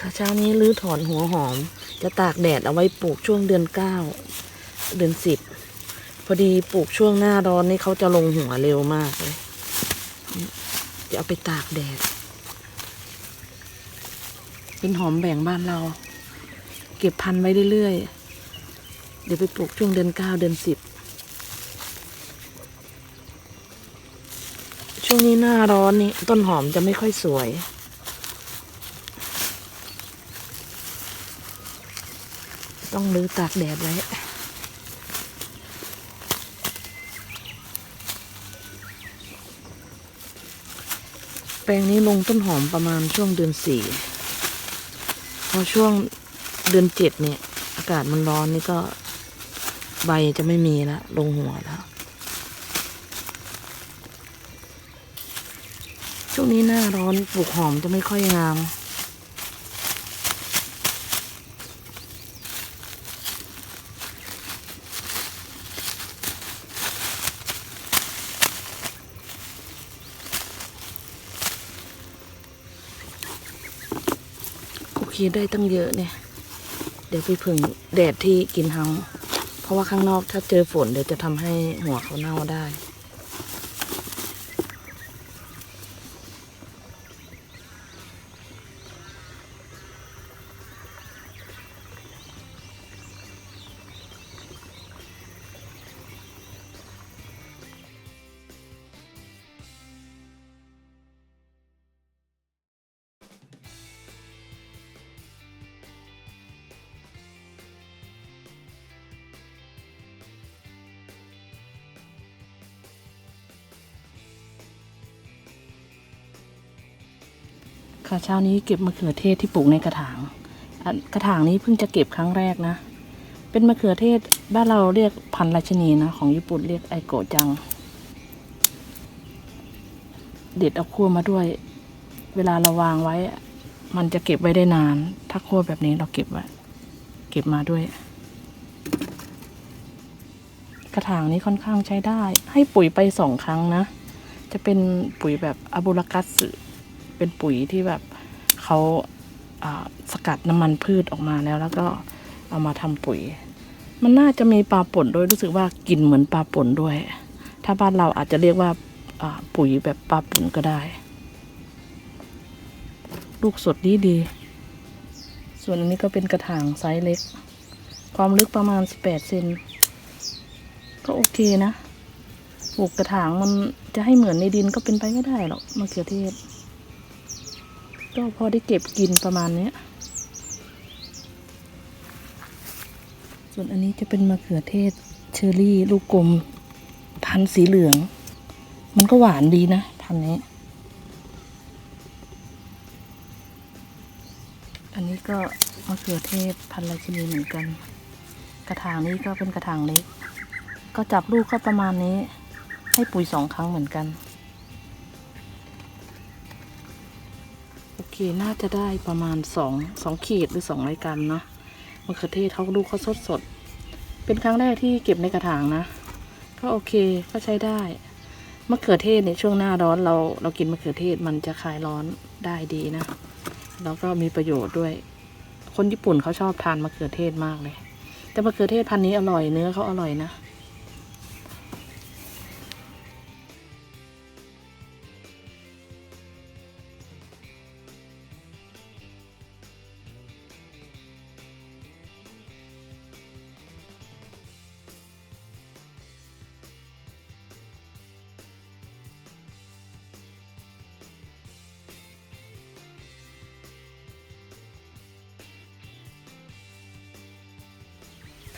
ค่ะเช้านี้รื้อถอนหัวหอม จะตากแดดเอาไว้ปลูกช่วงเดือนเก้าเดือนสิบพอดีปลูกช่วงหน้าร้อนนี่เขาจะลงหัวเร็วมากเลยจะเอาไปตากแดด เป็นหอมแบ่งบ้านเรา เก็บพันไว้เรื่อยๆ เดี๋ยวไปปลูกช่วงเดือนเก้าเดือนสิบช่วงนี้หน้าร้อนนี่ต้นหอมจะไม่ค่อยสวย ต้องรื้อตากแดดไว้แปลงนี้ลงต้นหอมประมาณช่วงเดือนสี่พอช่วงเดือนเจ็ดเนี่ย อากาศมันร้อนนี่ก็ใบจะไม่มีล้วลงหัวแล้ว ช่วงนี้หน้าร้อนปลูกหอมจะไม่ค่อยงาม เคได้ตั้งเยอะเนี่ย เดี๋ยวไปผึ่งแดดที่กินเฮาเพราะว่าข้างนอกถ้าเจอฝนเดี๋ยวจะทำให้หัวเขาเน่าได้ ค่ะเช้านี้เก็บมะเขือเทศที่ปลูกในกระถาง กระถางนี้เพิ่งจะเก็บครั้งแรกนะ เป็นมะเขือเทศบ้านเราเรียกพันราชนีนะของญี่ปุ่นเรียกไอโกจัง เด็ดเอาคั่วมาด้วย เวลาเราวางไว้ มันจะเก็บไว้ได้นาน ถ้าคั่วแบบนี้เราเก็บไว้เก็บมาด้วย กระถางนี้ค่อนข้างใช้ได้ ให้ปุ๋ยไปสองครั้งนะ จะเป็นปุ๋ยแบบอะบูรกัสสึเป็นปุ๋ยที่แบบ เขาสกัดน้ำมันพืชออกมาแล้ว แล้วก็เอามาทำปุ๋ย มันน่าจะมีปลาป่นด้วยรู้สึกว่ากลิ่นเหมือนปลาป่นด้วย ถ้าบ้านเราอาจจะเรียกว่าปุ๋ยแบบปลาป่นก็ได้ ลูกสดดีดี ส่วนอันนี้ก็เป็นกระถางไซส์เล็ก ความลึกประมาณ 18เซนก็โอเคนะปลูกกระถางมันจะให้เหมือนในดินก็เป็นไปไม่ได้หรอกมะเขือเทศ ก็พอได้เก็บกินประมาณนี้ส่วนอันนี้จะเป็นมะเขือเทศเชอรี่ลูกกลม พันธุ์สีเหลือง มันก็หวานดีนะ พันธุ์นี้ อันนี้ก็มะเขือเทศพันธุ์ราชินีเหมือนกัน กระถางนี้ก็เป็นกระถางเล็ก ก็จับลูกก็ประมาณนี้ ให้ปุ๋ยสองครั้งเหมือนกัน น่าจะได้ประมาณสองสองขีดหรือสองรายการเนาะมะเขือเทศเขาลูกเขาสดสด เป็นครั้งแรกที่เก็บในกระถางนะ ก็โอเคก็ใช้ได้มะเขือเทศเนี่ยช่วงหน้าร้อนเราเรากินมะเขือเทศมันจะคลายร้อนได้ดีนะ แล้วก็มีประโยชน์ด้วย คนญี่ปุ่นเขาชอบทานมะเขือเทศมากเลย แต่มะเขือเทศพันนี้อร่อยเนื้อเขาอร่อยนะ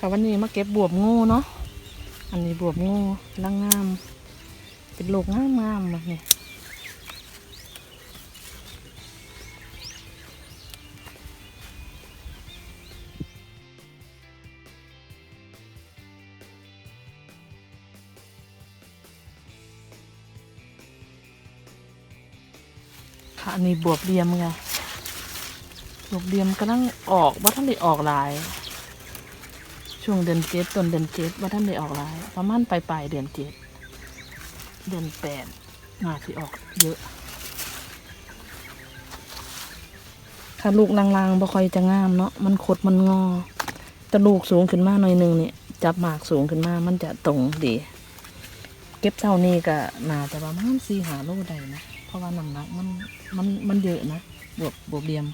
ค่ะวันนี้มาเก็บบวบงูเนาะอันนี้บวบงูร่างงาม เป็นโลกงามงามแบบนี้ค่ะอันนี้บวบเรียมไงบวบเรียมกำลังออกว่าท่านได้ออกหลาย ช่วงเดือนเจ็ดต้นเดือนเจ็ดว่าท่านได้ออกหลาย ประมาณปลายปลายเดือนเจ็ดเดือนแปดน่าสิออกเยอะถ้าลูกลางๆบ่ค่อยจะงามเนาะมันขดมันงอแต่ลูกสูงขึ้นมาหน่อยหนึงเนี่ยจับหมากสูงขึ้นมามันจะตรงดี เก็บเท่านี้ก็น่าจะประมาณสี่หาโลได้นะเพราะว่าน้ำหนักมันมันมันเยอะนะบวบบวบเบียม